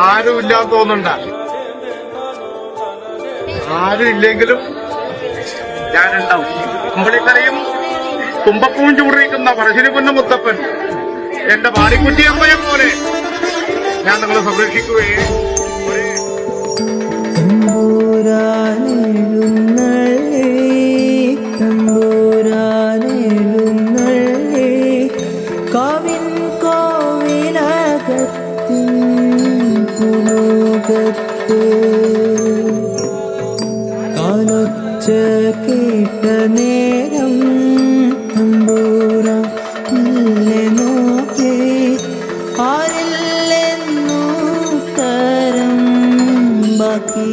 ആരും ഇല്ലാന്ന് തോന്നണ്ട ആരും ഇല്ലെങ്കിലും ഞാനുണ്ടാവും കുമ്പളിക്കരയും തുമ്പപ്പൂവും ചൂടിയിരിക്കുന്ന പറശ്ശിനിപുന്ന മുത്തപ്പൻ എന്റെ പാടിക്കുട്ടിയമ്മയെ പോലെ ഞാൻ നിങ്ങളെ സംരക്ഷിക്കുകയെ തമ്പൂരാനെഴുന്നള്ളി കാവിൻ പുലുകത്ത് കാലൊച്ച കേട്ട നേരം തമ്പൂര മെല്ലെ നോക്കി. ആരില്ലെന്നു തരം ബാക്കി